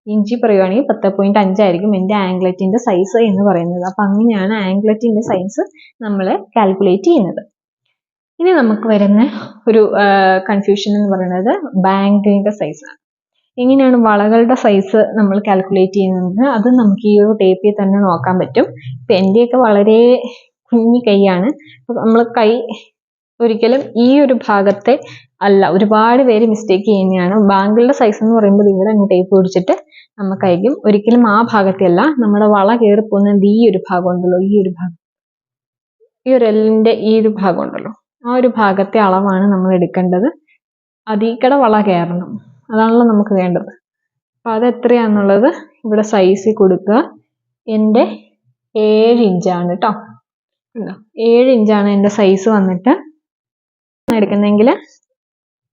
ഇഞ്ചി പറയുവാണെങ്കിൽ പത്ത് പോയിന്റ് അഞ്ചായിരിക്കും എന്റെ ആംഗ്ലറ്റിന്റെ സൈസ് എന്ന് പറയുന്നത്. അപ്പൊ അങ്ങനെയാണ് ആംഗ്ലറ്റിന്റെ സൈസ് നമ്മൾ കാൽക്കുലേറ്റ് ചെയ്യുന്നത്. ഇനി നമുക്ക് വരുന്ന ഒരു കൺഫ്യൂഷൻ എന്ന് പറയുന്നത് ബാങ്കിന്റെ സൈസ് ആണ്. എങ്ങനെയാണ് വളകളുടെ സൈസ് നമ്മൾ കാൽക്കുലേറ്റ് ചെയ്യുന്നത്? അത് നമുക്ക് ഈ ഒരു ടേപ്പിൽ തന്നെ നോക്കാൻ പറ്റും. ഇപ്പം എന്റെയൊക്കെ വളരെ കുഞ്ഞി കൈയാണ്. നമ്മൾ കൈ ഒരിക്കലും ഈ ഒരു ഭാഗത്തെ അല്ല ഒരുപാട് പേര് മിസ്റ്റേക്ക് ചെയ്യുന്നതാണ്. ബാങ്കിളുടെ സൈസ് എന്ന് പറയുമ്പോൾ ഇവിടെ അങ്ങ് ടേപ്പ് പിടിച്ചിട്ട് നമുക്കായിരിക്കും ഒരിക്കലും ആ ഭാഗത്തെയല്ല നമ്മുടെ വള കയറി പോകുന്നത് ഈ ഒരു ഭാഗം ഉണ്ടല്ലോ ഈ ഒരു ഭാഗം. ഈ ഒരു എല്ലിന്റെ ഈ ഒരു ഭാഗം ഉണ്ടല്ലോ ആ ഒരു ഭാഗത്തെ അളവാണ് നമ്മൾ എടുക്കേണ്ടത്. അതീക്കട വള കയറണം. അതാണല്ലോ നമുക്ക് വേണ്ടത്. അപ്പം അത് എത്രയാണെന്നുള്ളത് ഇവിടെ സൈസിൽ കൊടുക്കുക. എന്റെ ഏഴ് ഇഞ്ചാണ് കേട്ടോ ഏഴ് ഇഞ്ചാണ് എന്റെ സൈസ് വന്നിട്ട്. എടുക്കുന്നെങ്കിൽ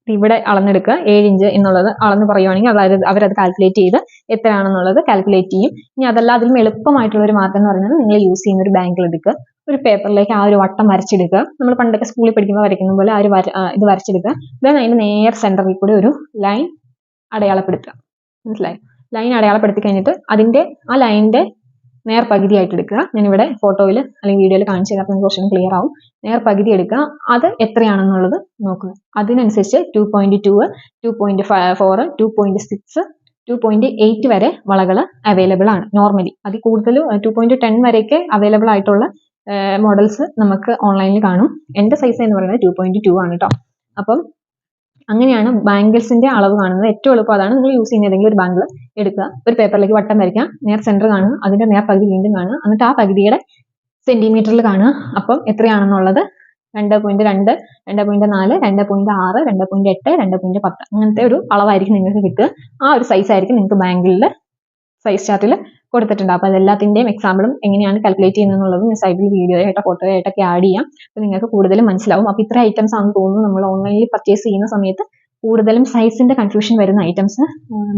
ഇവിടെ അളന്നെടുക്കുക. ഏഴ് ഇഞ്ച് എന്നുള്ളത് അളന്ന് പറയുവാണെങ്കിൽ അതായത് അവരത് കാൽക്കുലേറ്റ് ചെയ്ത് എത്രയാണെന്നുള്ളത് കാൽക്കുലേറ്റ് ചെയ്യും. ഇനി അതല്ല അതിലും എളുപ്പമായിട്ടുള്ള ഒരു മാർഗം എന്ന് പറയുന്നത് നിങ്ങൾ യൂസ് ചെയ്യുന്ന ഒരു ബാങ്കിൽ എടുക്കുക. ഒരു പേപ്പറിലേക്ക് ആ ഒരു വട്ടം വരച്ചെടുക്കുക. നമ്മൾ പണ്ടൊക്കെ സ്കൂളിൽ പഠിക്കുമ്പോൾ വരയ്ക്കുന്ന പോലെ ആ ഒരു ഇത് വരച്ചെടുക്കുക. ദൻ അതിന്റെ നേർ സെന്ററിൽ കൂടി ഒരു ലൈൻ അടയാളപ്പെടുത്തുക. മനസ്സിലായി? ലൈൻ അടയാളപ്പെടുത്തി കഴിഞ്ഞിട്ട് അതിന്റെ ആ ലൈനിന്റെ നേർ പകുതിയായിട്ട് എടുക്കുക ഇവിടെ ഫോട്ടോയിൽ അല്ലെങ്കിൽ വീഡിയോയിൽ കാണിച്ചു തരാം. അപ്പോൾ കുറച്ചും ക്ലിയർ ആവും. നേർ പകുതി എടുക്കുക അത് എത്രയാണെന്നുള്ളത് നോക്കുക. അതിനനുസരിച്ച് two point two two point four two point six two point eight വരെ വളകൾ അവൈലബിൾ ആണ്. നോർമലി അതിൽ കൂടുതൽ ടു പോയിന്റ് ടെൻ വരെയൊക്കെ അവൈലബിൾ ആയിട്ടുള്ള മോഡൽസ് നമുക്ക് ഓൺലൈനിൽ കാണും. എന്റെ സൈസ് എന്ന് പറയുന്നത് ടു പോയിന്റ് ടു ആണ് കേട്ടോ അപ്പം അങ്ങനെയാണ് ബാംഗിൾസിന്റെ അളവ് കാണുന്നത്. ഏറ്റവും എളുപ്പം അതാണ് നിങ്ങൾ യൂസ് ചെയ്യുന്ന ഏതെങ്കിലും ഒരു ബാങ്കിൾ എടുക്കുക. ഒരു പേപ്പറിലേക്ക് വട്ടം വരയ്ക്കുക. നേർ സെന്റർ കാണുക. അതിന്റെ നേർ പകുതി വീണ്ടും കാണുക. എന്നിട്ട് ആ പകുതിയുടെ സെന്റിമീറ്ററിൽ കാണുക. അപ്പം എത്രയാണെന്നുള്ളത്? രണ്ട് പോയിന്റ് രണ്ട് രണ്ട് പോയിന്റ് നാല് രണ്ട് പോയിന്റ് ആറ് രണ്ട് പോയിന്റ് എട്ട് രണ്ട് പോയിന്റ് പത്ത്. അങ്ങനത്തെ ഒരു അളവായിരിക്കും നിങ്ങൾക്ക് കിട്ടുക. ആ ഒരു സൈസ് ആയിരിക്കും നിങ്ങൾക്ക് ബാംഗിളിൽ സൈസ് ചാർട്ടിൽ കൊടുത്തിട്ടുണ്ട്. അപ്പോൾ അതെല്ലാത്തിന്റെയും എക്സാമ്പിളും എങ്ങനെയാണ് കാൽക്കുലേറ്റ് ചെയ്യുന്നത് എന്നുള്ളത് ഞാൻ സൈഡിൽ വീഡിയോ ആയിട്ടോ ഫോട്ടോ ആയിട്ടൊക്കെ ആഡ് ചെയ്യാം. അപ്പോൾ നിങ്ങൾക്ക് കൂടുതലും മനസ്സിലാവും. അപ്പോൾ ഇത്ര ഐറ്റംസ് ആണെന്ന് തോന്നുന്നു നമ്മൾ ഓൺലൈനിൽ പർച്ചേസ് ചെയ്യുന്ന സമയത്ത് കൂടുതലും സൈസിന്റെ കൺഫ്യൂഷൻ വരുന്ന ഐറ്റംസ്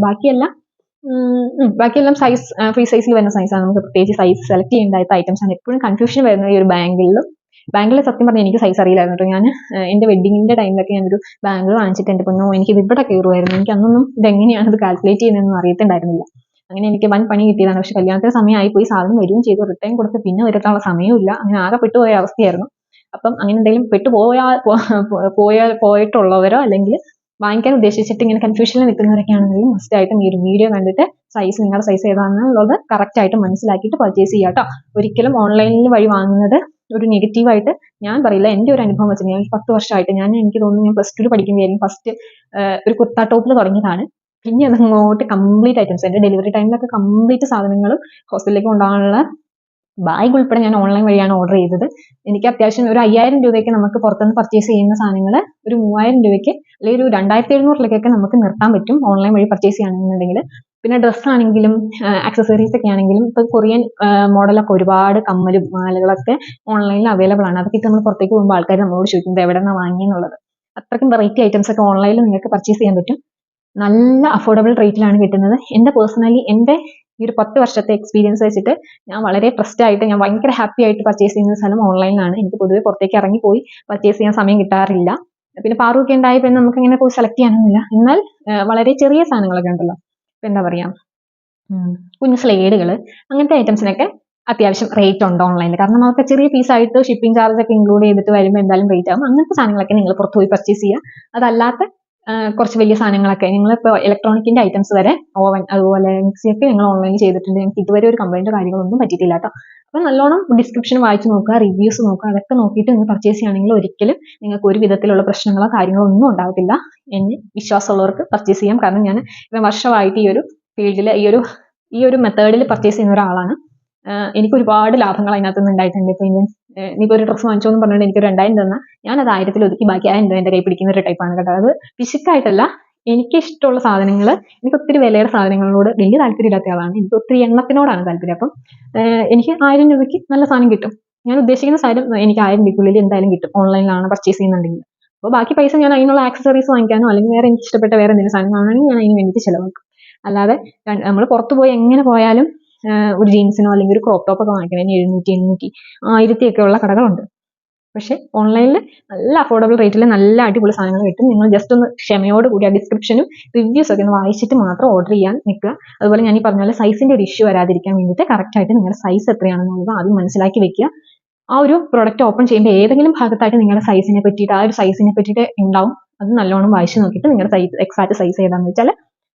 ബാക്കിയെല്ലാം ബാക്കിയെല്ലാം സൈസ് ഫ്രീ സൈസിൽ വരുന്ന സൈസാണ് നമുക്ക് പ്രത്യേകിച്ച് സൈസ് സെലക്ട് ചെയ്യേണ്ടാത്ത ഐറ്റംസ് ആണ്. എപ്പോഴും കൺഫ്യൂഷൻ വരുന്നത് ഈ ഒരു ബാങ്കിലും ബാങ്കിൽ സത്യം പറഞ്ഞാൽ എനിക്ക് സൈസ് അറിയില്ലായിരുന്നു കേട്ടോ. ഞാൻ എന്റെ വെഡിങ്ങിന്റെ ടൈമിലൊക്കെ ഞാനൊരു ബാങ്കിൾ വാങ്ങിച്ചിട്ട് എന്റെ പൊന്നോ എനിക്ക് ഇവിടെ കയറുമായിരുന്നു എനിക്ക് അന്നൊന്നും ഇതെങ്ങനെയാണ് ഇത് കാൽക്കുലേറ്റ് ചെയ്യുന്നതെന്ന് അറിയത്തുണ്ടായിരുന്നില്ല. അങ്ങനെ എനിക്ക് വൻ പണി കിട്ടിയതാണ്. പക്ഷെ കല്യാണത്തിന് സമയമായി പോയി സാധനം വരികയും ചെയ്തു. റിട്ടേൺ കൊടുത്ത് പിന്നെ വരത്താനുള്ള സമയമില്ല അങ്ങനെ ആകെ പെട്ടുപോയ അവസ്ഥയായിരുന്നു. അപ്പം അങ്ങനെ എന്തെങ്കിലും പെട്ടുപോയാ പോയാൽ പോയിട്ടുള്ളവരോ അല്ലെങ്കിൽ വാങ്ങിക്കാൻ ഉദ്ദേശിച്ചിട്ട് ഇങ്ങനെ കൺഫ്യൂഷനിൽ നിൽക്കുന്നവരൊക്കെ ആണെങ്കിലും മസ്റ്റ് ആയിട്ടും ഈ ഒരു വീഡിയോ കണ്ടിട്ട് സൈസ് നിങ്ങളുടെ സൈസ് ഏതാണെന്നുള്ളത് കറക്റ്റ് ആയിട്ട് മനസ്സിലാക്കിയിട്ട് പർച്ചേസ് ചെയ്യുക കേട്ടോ ഒരിക്കലും ഓൺലൈനിൽ വഴി വാങ്ങുന്നത് ഒരു നെഗറ്റീവായിട്ട് ഞാൻ പറയില്ല. എന്റെ ഒരു അനുഭവം വെച്ചാൽ ഞാൻ പത്ത് വർഷമായിട്ട് ഞാൻ എനിക്ക് തോന്നുന്നു ഞാൻ പ്ലസ് ടു പഠിക്കുമ്പോഴായിരുന്നു ഫസ്റ്റ് ഒരു കുർത്ത ടോപ്പിൽ തുടങ്ങിയതാണ്. പിന്നെ അത് അങ്ങോട്ട് കംപ്ലീറ്റ് ഐറ്റംസ് എന്റെ ഡെലിവറി ടൈമിലൊക്കെ കംപ്ലീറ്റ് സാധനങ്ങളും ഹോസ്പിറ്റലിലേക്ക് കൊണ്ടുപോകാനുള്ള ബാഗ് ഉൾപ്പെടെ ഞാൻ ഓൺലൈൻ വഴിയാണ് ഓർഡർ ചെയ്തത്. എനിക്ക് അത്യാവശ്യം ഒരു അയ്യായിരം രൂപയ്ക്ക് നമുക്ക് പുറത്തുനിന്ന് പർച്ചേസ് ചെയ്യുന്ന സാധനങ്ങൾ ഒരു മൂവായിരം രൂപയ്ക്ക് അല്ലെങ്കിൽ ഒരു രണ്ടായിരത്തി എഴുന്നൂറിലേക്കൊക്കെ നമുക്ക് നിർത്താൻ പറ്റും ഓൺലൈൻ വഴി പർച്ചേസ് ചെയ്യുകയാണെന്നുണ്ടെങ്കിൽ. പിന്നെ ഡ്രസ്സ് ആണെങ്കിലും ആക്സസറീസ് ഒക്കെ ആണെങ്കിലും ഇപ്പം കൊറിയൻ മോഡലൊക്കെ ഒരുപാട് കമ്മലും മാലകളൊക്കെ ഓൺലൈനിൽ അവൈലബിൾ ആണ്. അതൊക്കെ നമ്മൾ പുറത്തേക്ക് പോകുമ്പോൾ ആൾക്കാർ നമ്മളോട് ചോദിക്കുന്നത് എവിടെ നിന്നാണ് വാങ്ങിയെന്നുള്ളത്? അത്രയ്ക്കും വെറൈറ്റി ഐറ്റംസ് ഒക്കെ ഓൺലൈനിൽ നിങ്ങൾക്ക് പർച്ചേസ് ചെയ്യാൻ പറ്റും. നല്ല അഫോർഡബിൾ റേറ്റിലാണ് കിട്ടുന്നത്. എന്റെ പേഴ്സണലി എന്റെ ഈ ഒരു പത്ത് വർഷത്തെ എക്സ്പീരിയൻസ് വെച്ചിട്ട് ഞാൻ വളരെ ട്രസ്റ്റ് ആയിട്ട് ഞാൻ ഭയങ്കര ഹാപ്പി ആയിട്ട് പർച്ചേസ് ചെയ്യുന്ന സ്ഥലം ഓൺലൈനിലാണ് എനിക്ക് പൊതുവെ പുറത്തേക്ക് ഇറങ്ങി പോയി പർച്ചേസ് ചെയ്യാൻ സമയം കിട്ടാറില്ല. പിന്നെ പാറുവൊക്കെ ഉണ്ടായപ്പോൾ നമുക്ക് ഇങ്ങനെ പോയി സെലക്ട് ചെയ്യാനൊന്നുമില്ല. എന്നാൽ വളരെ ചെറിയ സാധനങ്ങളൊക്കെ ഉണ്ടല്ലോ. ഇപ്പൊ എന്താ പറയാ? കുഞ്ഞു സ്ലേഡുകൾ അങ്ങനത്തെ ഐറ്റംസിനൊക്കെ അത്യാവശ്യം റേറ്റ് ഉണ്ട് ഓൺലൈനിൽ കാരണം നമുക്ക് ചെറിയ പീസ് ആയിട്ട് ഷിപ്പിംഗ് ചാർജ് ഒക്കെ ഇൻക്ലൂഡ് ചെയ്തിട്ട് വരുമ്പോൾ എന്തായാലും റേറ്റ് ആകും അങ്ങനത്തെ സാധനങ്ങളൊക്കെ നിങ്ങൾ പുറത്ത് പോയി പർച്ചേസ് ചെയ്യുക. അതല്ലാത്ത കുറച്ച് വലിയ സാധനങ്ങളൊക്കെ. ഞങ്ങൾ ഇപ്പോൾ ഇലക്ട്രോണിക്കിന്റെ ഐറ്റംസ് വരെ ഓവൻ അതുപോലെ മിക്സിയൊക്കെ ഞങ്ങൾ ഓൺലൈനിൽ ചെയ്തിട്ടുണ്ട്. ഞങ്ങൾക്ക് ഇതുവരെ ഒരു കംപ്ലൈന്റോ കാര്യങ്ങളൊന്നും പറ്റിയിട്ടില്ല കേട്ടോ അപ്പം നല്ലോണം ഡിസ്ക്രിപ്ഷൻ വായിച്ച് നോക്കുക റിവ്യൂസ് നോക്കുക അതൊക്കെ നോക്കിയിട്ട് നിങ്ങൾ പർച്ചേസ് ചെയ്യുകയാണെങ്കിൽ ഒരിക്കലും നിങ്ങൾക്ക് ഒരു വിധത്തിലുള്ള പ്രശ്നങ്ങളോ കാര്യങ്ങളോ ഒന്നും ഉണ്ടാകത്തില്ല. എന്നെ വിശ്വാസമുള്ളവർക്ക് പർച്ചേസ് ചെയ്യാം. കാരണം ഞാൻ ഇപ്പം വർഷമായിട്ട് ഈ ഒരു ഫീൽഡിൽ ഈ ഒരു ഈ ഒരു മെത്തേഡിൽ പർച്ചേസ് ചെയ്യുന്ന ഒരാളാണ്. എനിക്ക് ഒരുപാട് ലാഭങ്ങൾ അതിനകത്ത് നിന്ന് ഉണ്ടായിട്ടുണ്ട്. ഇപ്പം ഇനി ഒരു ഡ്രസ്സ് വാങ്ങിച്ചോ എന്ന് പറഞ്ഞാൽ എനിക്ക് രണ്ടായിരം തന്ന. ഞാൻ അത് ആയിരത്തിൽ ഒതുക്കി ബാക്കി ആ രൂപ എന്റെ കൈ പിടിക്കുന്ന ഒരു ടൈപ്പാണ് കേട്ടോ. അത് പിശുക്കായിട്ടല്ല എനിക്ക് ഇഷ്ടമുള്ള സാധനങ്ങൾ എനിക്ക് ഒത്തിരി വിലയുടെ സാധനങ്ങളോട് വലിയ താല്പര്യം ഇല്ലാത്ത ആളാണ്. എനിക്ക് ഒത്തിരി എണ്ണത്തിനോടാണ് താല്പര്യം. അപ്പം എനിക്ക് ആയിരം രൂപയ്ക്ക് നല്ല സാധനം കിട്ടും. ഞാൻ ഉദ്ദേശിക്കുന്ന സാധനം എനിക്ക് ആയിരം രൂപയ്ക്കുള്ളിൽ എന്തായാലും കിട്ടും. ഓൺലൈനിലാണ് പർച്ചേസ് ചെയ്യുന്നുണ്ടെങ്കിൽ. അപ്പോൾ ബാക്കി പൈസ ഞാൻ അതിനുള്ള ആക്സസറീസ് വാങ്ങിക്കാനോ അല്ലെങ്കിൽ വേറെ എനിക്ക് ഇഷ്ടപ്പെട്ട വേറെ എന്തെങ്കിലും സാധനം വാങ്ങണമെങ്കിൽ ഞാൻ അതിന് വേണ്ടിയിട്ട് ചിലവാക്കും. അല്ലാതെ നമ്മൾ പുറത്തുപോയി എങ്ങനെ പോയാലും ഒരു ജീൻസിനോ അല്ലെങ്കിൽ ഒരു ക്രോപ്പ് ടോപ്പ് ഒക്കെ വാങ്ങിക്കണതിന് എഴുന്നൂറ്റി എണ്ണൂറ്റി ആയിരത്തി ഒക്കെ ഉള്ള കടകളുണ്ട്. പക്ഷെ ഓൺലൈനിൽ നല്ല അഫോർഡബിൾ റേറ്റിൽ നല്ല അടിപൊളി സാധനങ്ങൾ കിട്ടും. നിങ്ങൾ ജസ്റ്റ് ഒന്ന് ക്ഷമയോട് കൂടി ആ ഡിസ്ക്രിപ്ഷനും റിവ്യൂസ് ഒക്കെ ഒന്ന് വായിച്ചിട്ട് മാത്രം ഓർഡർ ചെയ്യാൻ നിൽക്കുക. അതുപോലെ ഞാൻ ഈ പറഞ്ഞ പോലെ സൈസിന്റെ ഒരു ഇഷ്യൂ വരാതിരിക്കാൻ വേണ്ടിയിട്ട് കറക്റ്റ് ആയിട്ട് നിങ്ങളുടെ സൈസ് എത്രയാണെന്നുള്ളത് ആദ്യം മനസ്സിലാക്കി വെക്കുക. ആ ഒരു പ്രൊഡക്റ്റ് ഓപ്പൺ ചെയ്യുമ്പോൾ ഏതെങ്കിലും ഭാഗത്തായിട്ട് നിങ്ങളുടെ സൈസിനെ പറ്റിയിട്ട് ആ ഒരു സൈസിനെ പറ്റിയിട്ട് ഉണ്ടാവും. അത് നല്ലോണം വായിച്ച് നോക്കിയിട്ട് നിങ്ങളുടെ സൈസ് എക്സാക്ട് സൈസ് ഏതാണെന്ന് വെച്ചാൽ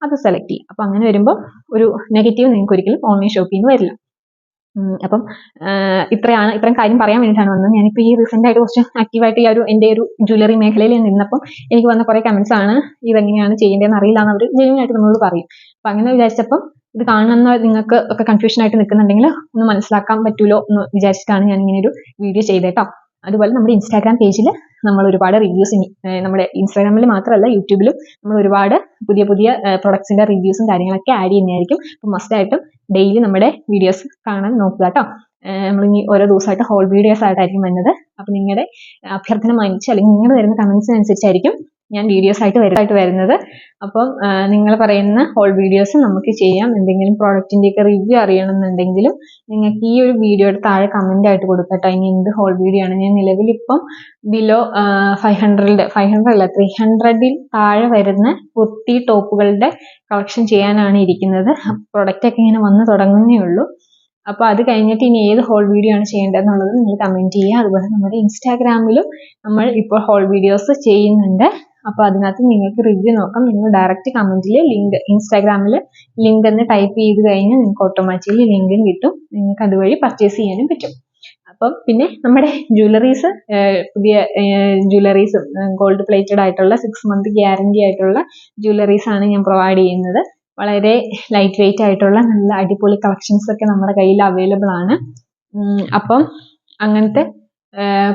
അത് സെലക്ട് ചെയ്യുക അപ്പം അങ്ങനെ വരുമ്പോൾ ഒരു നെഗറ്റീവ് നിങ്ങൾക്ക് ഒരിക്കലും ഓൺലൈൻ ഷോപ്പിൽ നിന്ന് വരില്ല അപ്പം ഇത്രയാണ് ഇത്രയും കാര്യം പറയാൻ വേണ്ടിയിട്ടാണ് വന്നത്. ഞാനിപ്പോൾ ഈ റീസെന്റ് ആയിട്ട് കുറച്ച് ആക്റ്റീവായിട്ട് ഈ ഒരു എന്റെ ഒരു ജ്വല്ലറി മേഖലയിൽ നിന്നപ്പം എനിക്ക് വന്ന കുറേ കമന്റ്സ് ആണ് ഇതെങ്ങനെയാണ് ചെയ്യേണ്ടതെന്ന് അറിയില്ല എന്ന് അവർ ജെന്യൂൻ ആയിട്ട് നമ്മളോട് പറയും. അപ്പം അങ്ങനെ വിചാരിച്ചപ്പം ഇത് കാണുന്ന നിങ്ങൾക്ക് ഒക്കെ കൺഫ്യൂഷൻ ആയിട്ട് നിൽക്കുന്നുണ്ടെങ്കിൽ ഒന്ന് മനസ്സിലാക്കാൻ പറ്റുമല്ലോ എന്ന് വിചാരിച്ചിട്ടാണ് ഞാൻ ഇങ്ങനെ ഒരു വീഡിയോ ചെയ്തേട്ടോ അതുപോലെ നമ്മുടെ ഇൻസ്റ്റാഗ്രാം പേജിൽ നമ്മൾ ഒരുപാട് റിവ്യൂസ് നമ്മുടെ ഇൻസ്റ്റാഗ്രാമിൽ മാത്രമല്ല യൂട്യൂബിലും നമ്മൾ ഒരുപാട് പുതിയ പുതിയ പ്രൊഡക്ട്സിന്റെ റിവ്യൂസും കാര്യങ്ങളൊക്കെ ആഡ് ചെയ്യുന്നതായിരിക്കും. അപ്പോൾ മസ്റ്റ് ആയിട്ടും ഡെയിലി നമ്മുടെ വീഡിയോസ് കാണാൻ നോക്കുക കേട്ടോ നമ്മളിനി ഓരോ ദിവസമായിട്ട് ഹോൾ വീഡിയോസ് ആയിട്ടായിരിക്കും വരുന്നത്. അപ്പോൾ നിങ്ങളുടെ അഭ്യർത്ഥന മാനിച്ച് അല്ലെങ്കിൽ നിങ്ങൾ വരുന്ന കമന്റ്സിനനുസരിച്ചായിരിക്കും ഞാൻ വീഡിയോസ് ആയിട്ട് വരുന്നതായിട്ട് വരുന്നത്. അപ്പം നിങ്ങൾ പറയുന്ന ഹോൾ വീഡിയോസ് നമുക്ക് ചെയ്യാം. എന്തെങ്കിലും പ്രോഡക്റ്റിന്റെ ഒക്കെ റിവ്യൂ അറിയണമെന്നുണ്ടെങ്കിലും നിങ്ങൾക്ക് ഈ ഒരു വീഡിയോയുടെ താഴെ കമന്റ് ആയിട്ട് കൊടുക്കട്ടോ ഇനി എന്ത് ഹോൾ വീഡിയോ ആണ്? ഞാൻ നിലവിൽ ഇപ്പം below five hundred five hundred അല്ല ത്രീ ഹൺഡ്രഡിൽ താഴെ വരുന്ന കുർത്തി ടോപ്പുകളുടെ കളക്ഷൻ ചെയ്യാനാണ് ഇരിക്കുന്നത്. പ്രൊഡക്റ്റ് ഒക്കെ ഇങ്ങനെ വന്ന് തുടങ്ങുന്നേ ഉള്ളൂ. അപ്പോൾ അത് കഴിഞ്ഞിട്ട് ഇനി ഏത് ഹോൾ വീഡിയോ ആണ് ചെയ്യേണ്ടതെന്നുള്ളത് നിങ്ങൾ കമന്റ് ചെയ്യുക. അതുപോലെ നമ്മുടെ ഇൻസ്റ്റാഗ്രാമിലും നമ്മൾ ഇപ്പോൾ ഹോൾ വീഡിയോസ് ചെയ്യുന്നുണ്ട്. അപ്പോൾ അതിനകത്ത് നിങ്ങൾക്ക് റിവ്യൂ നോക്കാം. നിങ്ങൾ ഡയറക്റ്റ് കമന്റിൽ ലിങ്ക് ഇൻസ്റ്റാഗ്രാമിൽ ലിങ്ക് എന്ന് ടൈപ്പ് ചെയ്ത് കഴിഞ്ഞാൽ നിങ്ങൾക്ക് ഓട്ടോമാറ്റിക്കലി ലിങ്കും കിട്ടും. നിങ്ങൾക്ക് അതുവഴി പർച്ചേസ് ചെയ്യാനും പറ്റും. അപ്പം പിന്നെ നമ്മുടെ ജ്വല്ലറീസ് പുതിയ ജ്വല്ലറീസും ഗോൾഡ് പ്ലേറ്റഡ് ആയിട്ടുള്ള സിക്സ് മന്ത് ഗ്യാരണ്ടി ആയിട്ടുള്ള ജ്വല്ലറീസ് ആണ് ഞാൻ പ്രൊവൈഡ് ചെയ്യുന്നത്. വളരെ ലൈറ്റ് വെയിറ്റ് ആയിട്ടുള്ള നല്ല അടിപൊളി കളക്ഷൻസ് ഒക്കെ നമ്മുടെ കയ്യിൽ അവൈലബിൾ ആണ്. അപ്പം അങ്ങനത്തെ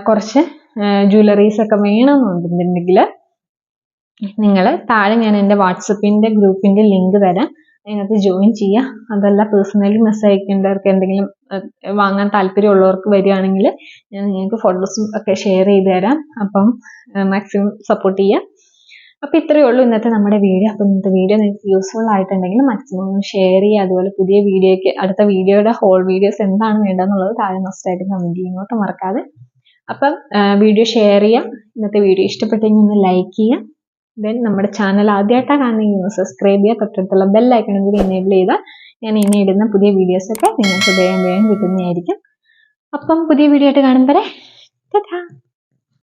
കുറച്ച് ജ്വല്ലറീസ് ഒക്കെ വേണമെന്നുണ്ടെന്നുണ്ടെങ്കിൽ നിങ്ങൾ താഴെ ഞാൻ എന്റെ വാട്സപ്പിന്റെ ഗ്രൂപ്പിന്റെ ലിങ്ക് തരാം. അതിനകത്ത് ജോയിൻ ചെയ്യുക അതല്ല പേഴ്സണലി മെസ്സേജ് അയക്കേണ്ടവർക്ക് എന്തെങ്കിലും വാങ്ങാൻ താല്പര്യമുള്ളവർക്ക് വരികയാണെങ്കിൽ ഞാൻ നിങ്ങൾക്ക് ഫോട്ടോസും ഒക്കെ ഷെയർ ചെയ്ത് തരാം. അപ്പം മാക്സിമം സപ്പോർട്ട് ചെയ്യുക അപ്പം ഇത്രയേ ഉള്ളൂ ഇന്നത്തെ നമ്മുടെ വീഡിയോ. അപ്പം ഇന്നത്തെ വീഡിയോ നിങ്ങൾക്ക് യൂസ്ഫുൾ ആയിട്ടുണ്ടെങ്കിൽ മാക്സിമം ഷെയർ ചെയ്യുക. അതുപോലെ പുതിയ വീഡിയോയ്ക്ക് അടുത്ത വീഡിയോയുടെ ഹോൾ വീഡിയോസ് എന്താണ് വേണ്ടതെന്നുള്ളത് താഴെ മസ്റ്റായിട്ട് കമന്റ് ചെയ്യുന്നോട്ട് മറക്കാതെ. അപ്പം വീഡിയോ ഷെയർ ചെയ്യുക ഇന്നത്തെ വീഡിയോ ഇഷ്ടപ്പെട്ടെങ്കിൽ ഒന്ന് ലൈക്ക് ചെയ്യുക ദെൻ നമ്മുടെ ചാനൽ ആദ്യമായിട്ടാണ് ഒന്ന് സബ്സ്ക്രൈബ് ചെയ്യുക തൊട്ടടുത്തുള്ള ബെല്ലൈക്കണം കൂടി എനേബിൾ ചെയ്താൽ ഞാൻ ഇനി ഇടുന്ന പുതിയ വീഡിയോസൊക്കെ നിങ്ങൾക്ക് വേഗം വേഗം കിട്ടുന്നതായിരിക്കും. അപ്പം പുതിയ വീഡിയോ ആയിട്ട് ടാറ്റാ